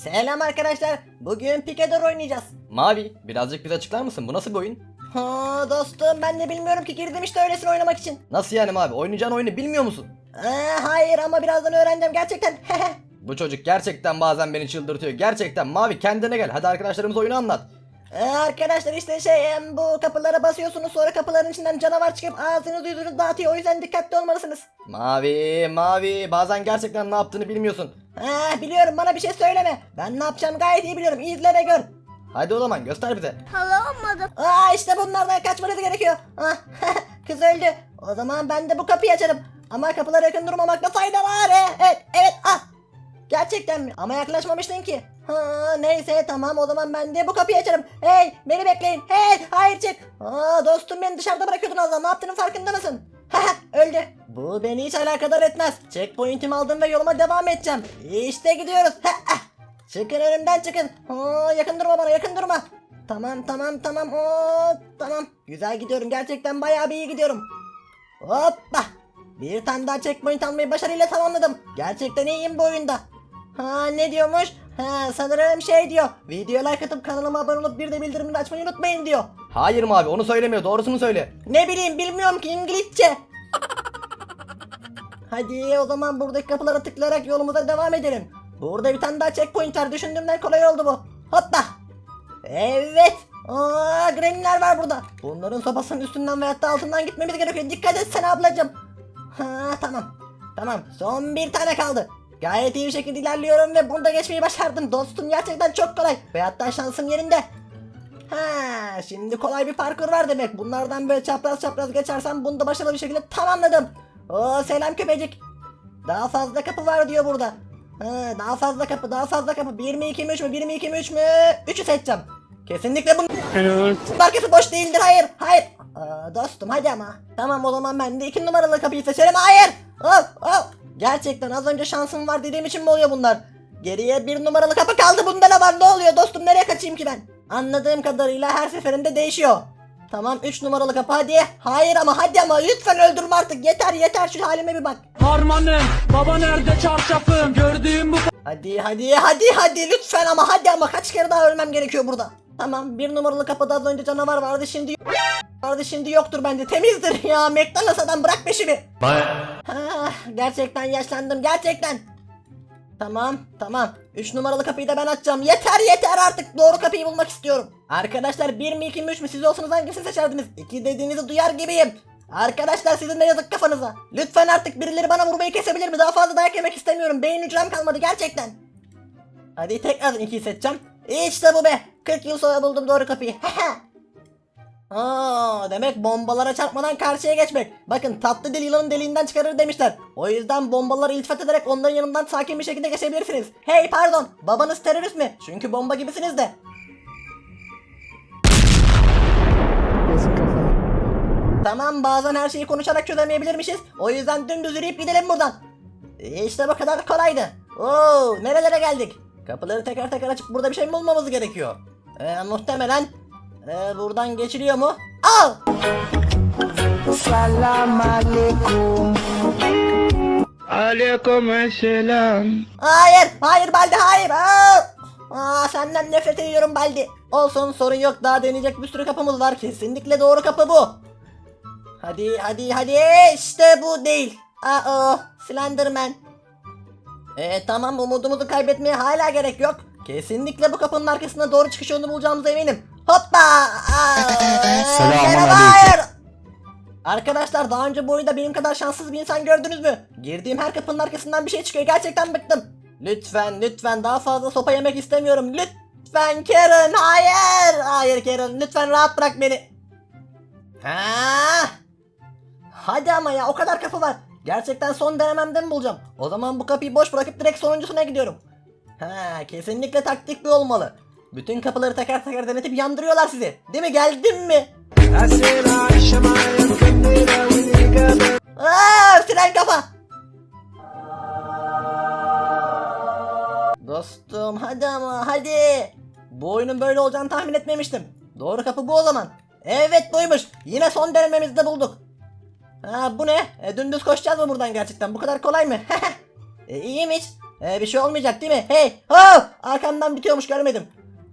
Selam arkadaşlar. Bugün Picador oynayacağız. Mavi, birazcık bize açıklar mısın? Bu nasıl bir oyun? Ha dostum ben de bilmiyorum ki girdim işte öylesine oynamak için. Nasıl yani Mavi? Oynayacağın oyunu bilmiyor musun? Ee, hayır ama birazdan öğreneceğim gerçekten. Bu çocuk gerçekten bazen beni çıldırtıyor. Gerçekten Mavi kendine gel. Hadi arkadaşlarımıza oyunu anlat. Ee, arkadaşlar işte şey bu kapılara basıyorsunuz sonra kapıların içinden canavar çıkıp ağzınızı yüzünüzü dağıtıyor o yüzden dikkatli olmalısınız. Mavi, Mavi bazen gerçekten ne yaptığını bilmiyorsun. Ha, biliyorum bana bir şey söyleme. Ben ne yapacağım gayet iyi biliyorum. İzle ve gör. Hadi o zaman göster bize. Aa işte bunlardan kaçmanız gerekiyor. Ah, Kız öldü. O zaman ben de bu kapıyı açarım. Ama kapılara yakın durmamakta fayda var. Ee, Evet, evet. Ah. Gerçekten mi? Ama yaklaşmamıştın ki. Ha, neyse tamam o zaman ben de bu kapıyı açarım. Hey beni bekleyin. Hey hayır çık. Aa, dostum beni dışarıda bırakıyordun az daha. Ne yaptığının farkında mısın? Öldü. Bu beni hiç alakadar etmez. Checkpoint'imi aldım ve yoluma devam edeceğim. İşte gidiyoruz. Çıkın önümden çıkın. Aa, yakın durma bana yakın durma. Tamam tamam tamam. Oo, tamam. Güzel gidiyorum. Gerçekten bayağı bir iyi gidiyorum. Hoppa. Bir tane daha checkpoint almayı başarıyla tamamladım. Gerçekten iyiyim bu oyunda. Ha ne diyormuş? Ha sanırım şey diyor. Videoya like atıp kanalıma abone olup bir de bildirimleri açmayı unutmayın diyor. Hayır Mavi onu söylemiyor. Doğrusunu söyle. Ne bileyim bilmiyorum ki İngilizce. Hadi o zaman buradaki kapılara tıklayarak yolumuza devam edelim. Burada bir tane daha checkpoint var. Düşündüğümden kolay oldu bu. Hoppa. Evet. Aa, gremlinler var burada. Bunların sopasının üstünden veyahut da altından gitmemiz gerekiyor. Dikkat et sen ablacım. Ha tamam. Tamam. Son bir tane kaldı. Gayet iyi bir şekilde ilerliyorum ve bunu da geçmeyi başardım. Dostum gerçekten çok kolay. Veyahut da şansım yerinde. Ha, şimdi kolay bir parkur var demek. Bunlardan böyle çapraz çapraz geçersem bunu da başarılı bir şekilde tamamladım. Oo selam köpecik. Daha fazla kapı var diyor burada. Ha, daha fazla kapı, daha fazla kapı. 1 mi 2 mi 3 mü? 1 mi 2 mi 3 mü? 3'ü seçeceğim. Kesinlikle bunun arkası boş değildir. Hayır, hayır. Aa, dostum hadi ama. Tamam o zaman ben de 2 numaralı kapıyı seçerim. Hayır. Hop hop. Gerçekten az önce şansım var dediğim için mi oluyor bunlar? Geriye bir numaralı kapı kaldı. Bunda ne var? Ne oluyor dostum? Nereye kaçayım ki ben? Anladığım kadarıyla her seferinde değişiyor. Tamam 3 numaralı kapı hadi. Hayır ama hadi ama lütfen öldürme artık. Yeter yeter şu halime bir bak. Harmanım, baba nerede çarşafım? Gördüğüm bu Hadi hadi hadi hadi lütfen ama hadi ama kaç kere daha ölmem gerekiyor burada. Tamam bir numaralı kapıda az önce canavar vardı şimdi vardı şimdi yoktur bence temizdir ya McDonald's adam bırak peşimi. Ha, gerçekten yaşlandım gerçekten. Tamam tamam 3 numaralı kapıyı da ben açacağım yeter yeter artık doğru kapıyı bulmak istiyorum. Arkadaşlar 1 mi 2 mi 3 mü siz olsanız hangisini seçerdiniz? 2 dediğinizi duyar gibiyim. Arkadaşlar sizin de yazık kafanıza. Lütfen artık birileri bana vurmayı kesebilir mi? Daha fazla dayak yemek istemiyorum. Beyin hücrem kalmadı gerçekten. Hadi tekrar 2'yi seçeceğim. İşte bu be. 40 yıl sonra buldum doğru kapıyı. Aa, demek bombalara çarpmadan karşıya geçmek. Bakın tatlı dil yılanın deliğinden çıkarır demişler. O yüzden bombalara iltifat ederek onların yanından sakin bir şekilde geçebilirsiniz. Hey pardon, babanız terörist mi? Çünkü bomba gibisiniz de. Tamam bazen her şeyi konuşarak çözemeyebilirmişiz. O yüzden dümdüz yürüyüp gidelim buradan. İşte bu kadar kolaydı. Oo, nerelere geldik? Kapıları tekrar tekrar açıp burada bir şey mi bulmamız gerekiyor? Ee, muhtemelen ee, buradan geçiliyor mu? Al! Aleyküm selam. Hayır, hayır Baldi, hayır. Aa! Aa, senden nefret ediyorum Baldi. Olsun sorun yok daha deneyecek bir sürü kapımız var. Kesinlikle doğru kapı bu. Hadi hadi hadi işte bu değil. Aa Slenderman. Ee, tamam umudumuzu kaybetmeye hala gerek yok. Kesinlikle bu kapının arkasında doğru çıkış yolunu bulacağımıza eminim. Hoppa! Selamun aleyküm. Arkadaşlar daha önce bu oyunda benim kadar şanssız bir insan gördünüz mü? Girdiğim her kapının arkasından bir şey çıkıyor. Gerçekten bıktım. Lütfen lütfen daha fazla sopa yemek istemiyorum. Lütfen Karen hayır. Hayır Karen lütfen rahat bırak beni. Ha? Hadi ama ya o kadar kapı var. Gerçekten son denememde mi bulacağım? O zaman bu kapıyı boş bırakıp direkt sonuncusuna gidiyorum. Ha kesinlikle taktikli olmalı. Bütün kapıları teker teker denetip yandırıyorlar sizi. Değil mi? Geldim mi? Aa, tren kafa. Dostum hadi ama hadi. Bu oyunun böyle olacağını tahmin etmemiştim. Doğru kapı bu o zaman. Evet buymuş. Yine son denememizde bulduk. Ha bu ne? E, dümdüz koşacağız mı buradan gerçekten? Bu kadar kolay mı? e, iyiymiş. Ee, bir şey olmayacak değil mi? Hey! Oh! Arkamdan bitiyormuş görmedim.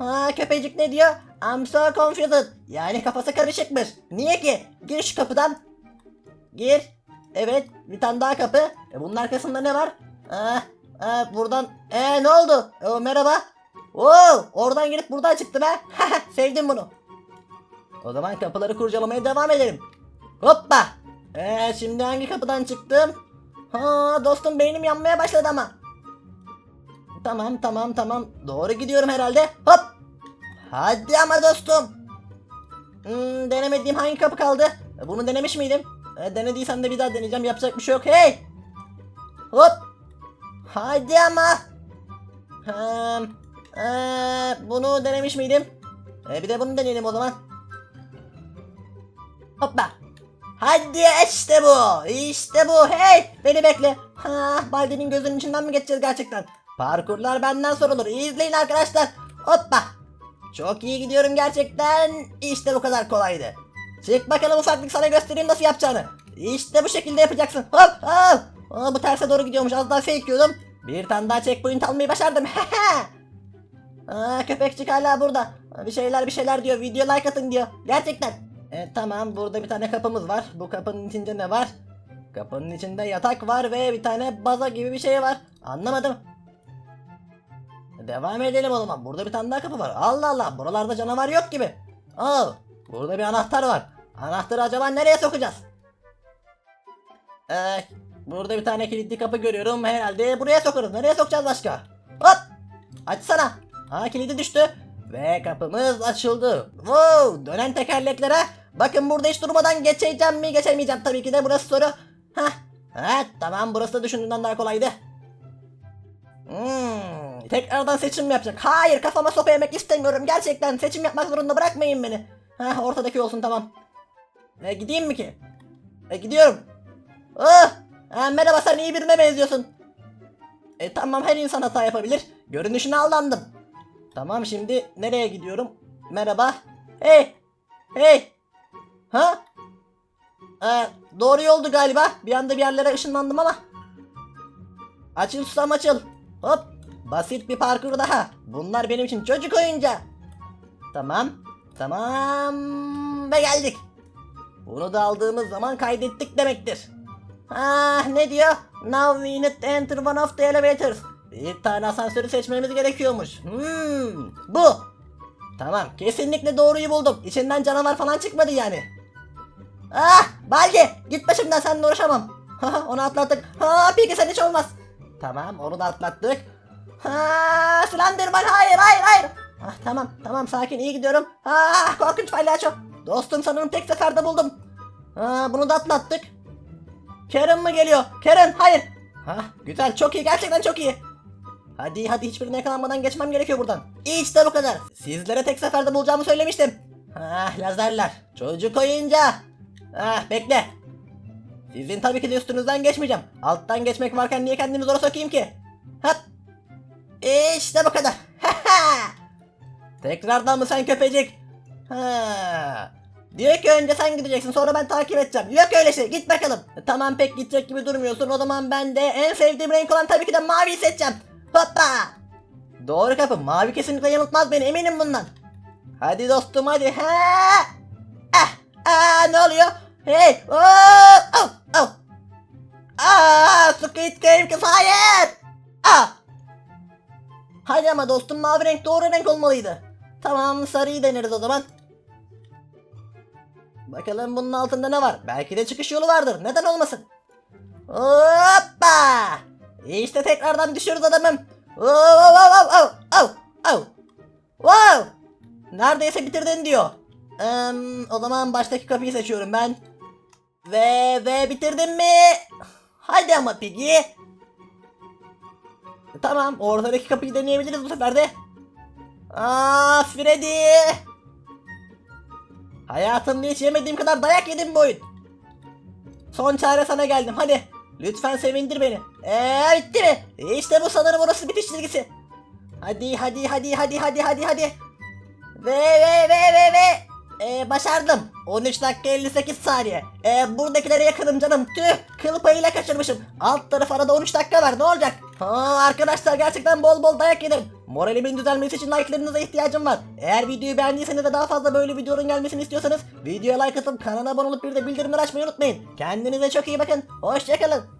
Ha köpecik ne diyor? I'm so confused. Yani kafası karışıkmış. Niye ki? Gir şu kapıdan. Gir. Evet. Bir tane daha kapı. E, bunun arkasında ne var? Ah, ah, buradan. Ee, ne oldu? Oo, merhaba. Oo, oradan girip buradan çıktım ha. Sevdim bunu. O zaman kapıları kurcalamaya devam edelim. Hoppa. Ee, şimdi hangi kapıdan çıktım? Ha dostum beynim yanmaya başladı ama. Tamam tamam tamam. Doğru gidiyorum herhalde. Hop. Hadi ama dostum. Hmm, denemediğim hangi kapı kaldı? Bunu denemiş miydim? E, denediysem de bir daha deneyeceğim. Yapacak bir şey yok. Hey. Hop. Hadi ama. Hmm, e, bunu denemiş miydim? E, bir de bunu deneyelim o zaman. Hoppa. Hadi işte bu. İşte bu. Hey beni bekle. Ha, Baldi'nin gözünün içinden mi geçeceğiz gerçekten? Parkurlar benden sorulur. İyi izleyin arkadaşlar. Hoppa. Çok iyi gidiyorum gerçekten. İşte bu kadar kolaydı. Çık bakalım ufaklık sana göstereyim nasıl yapacağını. İşte bu şekilde yapacaksın. Hop hop. Aa, bu terse doğru gidiyormuş. Az daha fake yiyordum. Bir tane daha checkpoint almayı başardım. Aa, köpekçik hala burada. Bir şeyler bir şeyler diyor. Video like atın diyor. Gerçekten. E, tamam burada bir tane kapımız var. Bu kapının içinde ne var? Kapının içinde yatak var ve bir tane baza gibi bir şey var. Anlamadım. Devam edelim o zaman. Burada bir tane daha kapı var. Allah Allah buralarda canavar yok gibi. Aa, burada bir anahtar var. Anahtarı acaba nereye sokacağız? Ee, burada bir tane kilitli kapı görüyorum. Herhalde buraya sokarız. Nereye sokacağız başka? Hop! Açsana. Ha kilidi düştü. Ve kapımız açıldı. Wow! Dönen tekerleklere. Bakın burada hiç durmadan geçeceğim mi geçemeyeceğim tabii ki de burası soru. Hah. Evet tamam burası da düşündüğümden daha kolaydı. Hmm, tekrardan seçim mi yapacak? Hayır kafama sopa yemek istemiyorum. Gerçekten seçim yapmak zorunda bırakmayın beni. Heh ortadaki olsun tamam. E, gideyim mi ki? E, gidiyorum. Ah, ha, merhaba sen iyi birine benziyorsun. E tamam her insan hata yapabilir. Görünüşüne aldandım. Tamam şimdi nereye gidiyorum? Merhaba. Hey. Hey. Ha? Ee, doğru yoldu galiba. Bir anda bir yerlere ışınlandım ama. Açıl susam açıl. Hop. Basit bir parkur daha. Bunlar benim için çocuk oyuncağı. Tamam. Tamam. Ve geldik. Bunu da aldığımız zaman kaydettik demektir. Ah ne diyor? Now we need to enter one of the elevators. Bir tane asansörü seçmemiz gerekiyormuş. Hmm, bu. Tamam kesinlikle doğruyu buldum. İçinden canavar falan çıkmadı yani. Ah Baldi git başımdan seninle uğraşamam. Onu atlattık. Ha peki sen hiç olmaz. Tamam onu da atlattık. Ha Slenderman hayır hayır hayır. Ah, tamam tamam sakin iyi gidiyorum. Ah korkunç palyaço. Dostum sanırım tek seferde buldum. Ha, bunu da atlattık. Karen mı geliyor? Karen hayır. Ha güzel çok iyi gerçekten çok iyi. Hadi hadi hiçbirine yakalanmadan geçmem gerekiyor buradan. İşte bu kadar. Sizlere tek seferde bulacağımı söylemiştim. Ah lazerler. Çocuk oyuncağı. Ah bekle. Sizin tabii ki de üstünüzden geçmeyeceğim. Alttan geçmek varken niye kendimi zora sokayım ki? Hop. İşte bu kadar. Tekrardan mı sen köpecik? Ha. Diyor ki önce sen gideceksin sonra ben takip edeceğim. Yok öyle şey git bakalım. Tamam pek gidecek gibi durmuyorsun. O zaman ben de en sevdiğim renk olan tabii ki de maviyi seçeceğim. Hoppa. Doğru kapı. Mavi kesinlikle yanıltmaz beni eminim bundan. Hadi dostum hadi. Ha. Ah. Ah ne oluyor? Hey. Oh. Oh. Oh. Ah. Squid Game kız hayır. Ah. Hadi ama dostum mavi renk doğru renk olmalıydı. Tamam sarıyı deneriz o zaman. Bakalım bunun altında ne var? Belki de çıkış yolu vardır. Neden olmasın? Hoppa! İşte tekrardan düşüyoruz adamım. Oh, oh, oh, oh, oh, oh. Wow! Neredeyse bitirdin diyor. Eee, o zaman baştaki kapıyı seçiyorum ben. Ve ve bitirdim mi? Hadi ama Piggy. Tamam ortadaki kapıyı deneyebiliriz bu sefer de. Aa Freddy. Hayatımda hiç yemediğim kadar dayak yedim bu oyun. Son çare sana geldim hadi. Lütfen sevindir beni. Eee bitti mi? İşte bu sanırım orası bitiş çizgisi. Hadi hadi hadi hadi hadi hadi hadi. Ve ve ve ve ve. Ee, başardım. 13 dakika 58 saniye. Ee, buradakilere yakınım canım. Tüh kıl payıyla kaçırmışım. Alt taraf arada 13 dakika var ne olacak? Ha, arkadaşlar gerçekten bol bol dayak yedim. Moralimin düzelmesi için like'larınıza ihtiyacım var. Eğer videoyu beğendiyseniz ve daha fazla böyle videonun gelmesini istiyorsanız videoya like atıp kanala abone olup bir de bildirimleri açmayı unutmayın. Kendinize çok iyi bakın. Hoşçakalın.